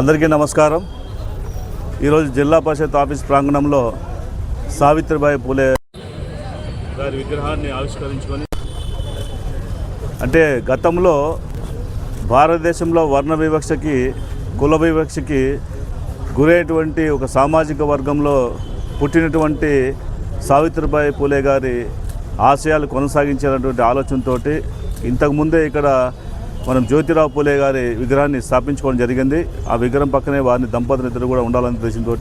అందరికీ నమస్కారం. ఈరోజు జిల్లా పరిషత్ ఆఫీస్ ప్రాంగణంలో సావిత్రిబాయి పూలే గారి విగ్రహాన్ని ఆవిష్కరించుకొని అంటే గతంలో భారతదేశంలో వర్ణ వివక్షకి కుల వివక్షకి గురైనటువంటి ఒక సామాజిక వర్గంలో పుట్టినటువంటి సావిత్రిబాయి పూలే గారి ఆశయాలు కొనసాగించాలన్నటువంటి ఆలోచనతోటి ఇంతకుముందే ఇక్కడ మనం జ్యోతిరావు పూలే గారి విగ్రహాన్ని స్థాపించుకోవడం జరిగింది. ఆ విగ్రహం పక్కనే వారిని దంపతులు ఇద్దరు కూడా ఉండాలనే ఉద్దేశంతో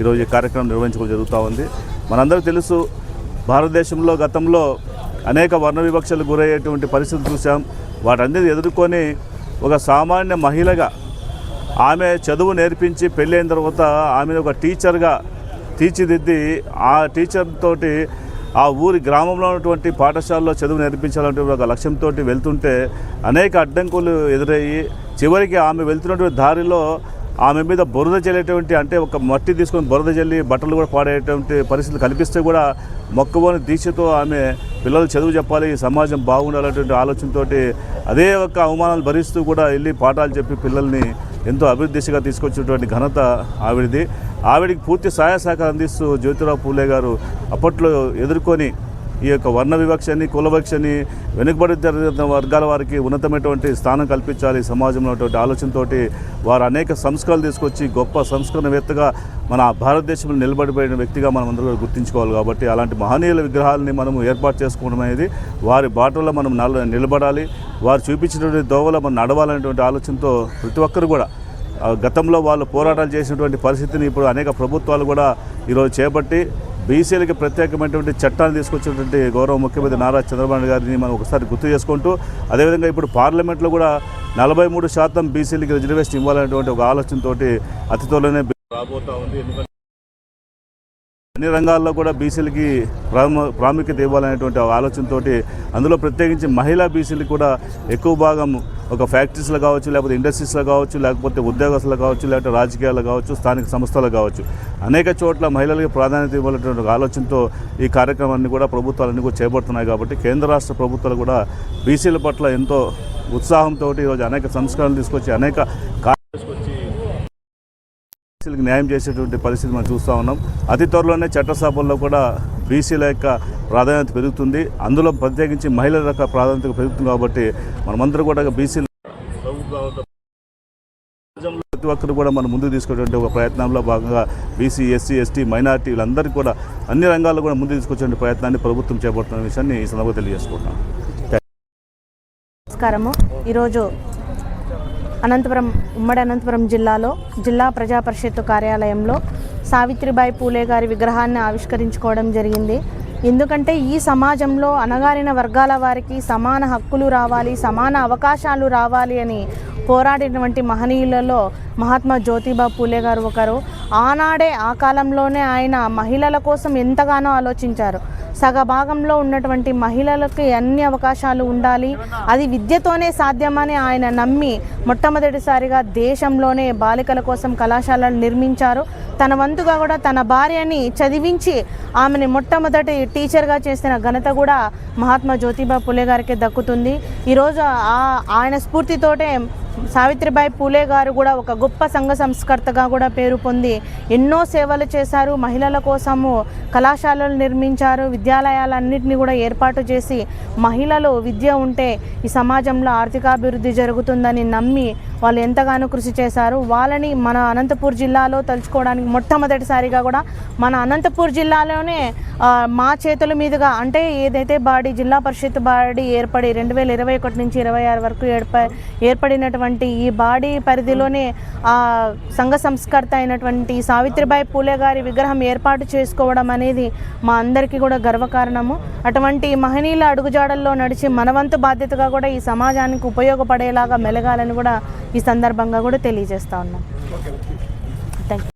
ఈరోజు ఈ కార్యక్రమం నిర్వహించుకోవడం జరుగుతూ ఉంది. మనందరూ తెలుసు భారతదేశంలో గతంలో అనేక వర్ణ వివక్షలు గురయ్యేటువంటి పరిస్థితులు చూసాం వాటన్నిటి ఎదుర్కొని ఒక సామాన్య మహిళగా ఆమె చదువు నేర్పించి పెళ్ళైన తర్వాత ఆమెను ఒక టీచర్గా తీర్చిదిద్ది ఆ టీచర్ తోటి ఆ ఊరి గ్రామంలో ఉన్నటువంటి పాఠశాలలో చదువు నేర్పించాలంటే ఒక లక్ష్యంతో వెళ్తుంటే అనేక అడ్డంకులు ఎదురయ్యి చివరికి ఆమె వెళ్తున్నటువంటి దారిలో ఆమె మీద బురద చల్లేటువంటి అంటే ఒక మట్టి తీసుకొని బురద చల్లి బట్టలు కూడా పాడేటువంటి పరిస్థితులు కల్పిస్తే కూడా మొక్కబోని దీక్షతో ఆమె పిల్లలు చదువు చెప్పాలి ఈ సమాజం బాగుండాలనేటువంటి ఆలోచనతోటి అదే ఒక అవమానాలు భరిస్తూ కూడా వెళ్ళి పాఠాలు చెప్పి పిల్లల్ని ఎంతో అభివృద్ధి దిశగా తీసుకొచ్చినటువంటి ఘనత ఆవిడది. ఆవిడికి పూర్తి సహాయ సహకారం అందిస్తూ జ్యోతిరావు పూలే గారు అప్పట్లో ఎదుర్కొని ఈ యొక్క వర్ణ వివక్షని కులవక్షని వెనుకబడి జరిగిన వర్గాల వారికి ఉన్నతమైనటువంటి స్థానం కల్పించాలి. సమాజంలో ఉన్నటువంటి ఆలోచనతోటి వారు అనేక సంస్కరణలు తీసుకొచ్చి గొప్ప సంస్కరణవేత్తగా మన భారతదేశంలో నిలబడిపోయిన వ్యక్తిగా మనం అందరూ గుర్తించుకోవాలి కాబట్టి అలాంటి మహనీయుల విగ్రహాలని మనము ఏర్పాటు చేసుకోవడం అనేది వారి బాటలో మనం నిలబడాలి. వారు చూపించినటువంటి దోవలో మనం నడవాలనేటువంటి ఆలోచనతో ప్రతి ఒక్కరు కూడా గతంలో వాళ్ళు పోరాటాలు చేసినటువంటి పరిస్థితిని ఇప్పుడు అనేక ప్రభుత్వాలు కూడా ఈరోజు చేపట్టి బీసీలకి ప్రత్యేకమైనటువంటి చట్టాన్ని తీసుకొచ్చినటువంటి గౌరవ ముఖ్యమంత్రి నారా చంద్రబాబు గారిని మనం ఒకసారి గుర్తు చేసుకుంటూ అదేవిధంగా ఇప్పుడు పార్లమెంట్లో కూడా నలభై మూడు శాతం బీసీలకి రిజర్వేషన్ ఇవ్వాలనేటువంటి ఒక ఆలోచనతోటి అతి త్వరలోనే రాబోతా ఉంది. ఎందుకంటే అన్ని రంగాల్లో కూడా బీసీలకి ప్రాము ప్రాముఖ్యత ఇవ్వాలనేటువంటి ఆలోచనతో ఆలోచనతోటి అందులో ప్రత్యేకించి మహిళా బీసీలకు కూడా ఎక్కువ భాగం ఒక ఫ్యాక్టరీస్లో కావచ్చు లేకపోతే ఇండస్ట్రీస్లో కావచ్చు లేకపోతే ఉద్యోగస్తులు కావచ్చు లేకపోతే రాజకీయాల్లో కావచ్చు స్థానిక సంస్థలు కావచ్చు. అనేక చోట్ల మహిళలకు ప్రాధాన్యత ఇవ్వాలనేటువంటి ఆలోచనతో ఈ కార్యక్రమాన్ని కూడా ప్రభుత్వాలన్నీ కూడా చేపడుతున్నాయి కాబట్టి కేంద్ర రాష్ట్ర ప్రభుత్వాలు కూడా బీసీల పట్ల ఎంతో ఉత్సాహంతో ఈరోజు అనేక సంస్కరణలు తీసుకొచ్చి అనేక బీసీలకు న్యాయం చేసేటువంటి పరిస్థితి మనం చూస్తూ ఉన్నాం. అతి త్వరలోనే చట్టసభల్లో కూడా బీసీల యొక్క ప్రాధాన్యత పెరుగుతుంది. అందులో ప్రత్యేకించి మహిళల యొక్క ప్రాధాన్యత పెరుగుతుంది కాబట్టి మనమందరూ కూడా బీసీలు ప్రతి ఒక్కరు కూడా మనం ముందుకు తీసుకునేటువంటి ఒక ప్రయత్నంలో భాగంగా బీసీ ఎస్సీ ఎస్టీ మైనార్టీ వీళ్ళందరికీ కూడా అన్ని రంగాల్లో కూడా ముందుకు తీసుకొచ్చే ప్రయత్నాన్ని ప్రభుత్వం చేపడుతున్న విషయాన్ని ఈ సందర్భంగా తెలియజేసుకుంటున్నాను నమస్కారము. ఈరోజు అనంతపురం ఉమ్మడి అనంతపురం జిల్లాలో జిల్లా ప్రజా పరిషత్తు కార్యాలయంలో సావిత్రిబాయి పూలే గారి విగ్రహాన్ని ఆవిష్కరించుకోవడం జరిగింది. ఎందుకంటే ఈ సమాజంలో అణగారిన వర్గాల వారికి సమాన హక్కులు రావాలి సమాన అవకాశాలు రావాలి అని పోరాడినటువంటి మహనీయులలో మహాత్మా జ్యోతిబా పూలే గారు ఒకరు. ఆనాడే ఆ కాలంలోనే ఆయన మహిళల కోసం ఎంతగానో ఆలోచించారు. సగభాగంలో ఉన్నటువంటి మహిళలకి అన్ని అవకాశాలు ఉండాలి. అది విద్యతోనే సాధ్యమని ఆయన నమ్మి మొట్టమొదటిసారిగా దేశంలోనే బాలికల కోసం కళాశాలలు నిర్మించారు. తన వంతుగా కూడా తన భార్యని చదివించి ఆమెని మొట్టమొదటి టీచర్గా చేసిన ఘనత కూడా మహాత్మా జ్యోతిబా పులే గారికి దక్కుతుంది. ఈరోజు ఆ ఆయన స్ఫూర్తితోటే సావిత్రిబాయి పూలే గారు కూడా ఒక గొప్ప సంఘ సంస్కర్తగా కూడా పేరు పొంది ఎన్నో సేవలు చేశారు. మహిళల కోసము కళాశాలలు నిర్మించారు. విద్యాలయాలన్నింటినీ కూడా ఏర్పాటు చేసి మహిళలు విద్య ఉంటే ఈ సమాజంలో ఆర్థికాభివృద్ధి జరుగుతుందని నమ్మి వాళ్ళు ఎంతగానో కృషి చేశారు. వాళ్ళని మన అనంతపూర్ జిల్లాలో తలుచుకోవడానికి మొట్టమొదటిసారిగా కూడా మన అనంతపూర్ జిల్లాలోనే మా చేతుల మీదుగా అంటే ఏదైతే బాడీ జిల్లా పరిషత్ బాడీ ఏర్పడి రెండు వేల ఇరవై ఒకటి నుంచి ఇరవై ఆరు వరకు ఏర్ప ఏర్పడినటువంటి ఈ బాడీ పరిధిలోనే ఆ సంఘ సంస్కర్త అయినటువంటి సావిత్రిబాయి పూలే గారి విగ్రహం ఏర్పాటు చేసుకోవడం అనేది మా అందరికీ కూడా గర్వకారణము. అటువంటి మహనీయుల అడుగుజాడల్లో నడిచి మనవంతు బాధ్యతగా కూడా ఈ సమాజానికి ఉపయోగపడేలాగా మెలగాలని కూడా ఈ సందర్భంగా కూడా తెలియజేస్తా ఉన్నాం. Thank you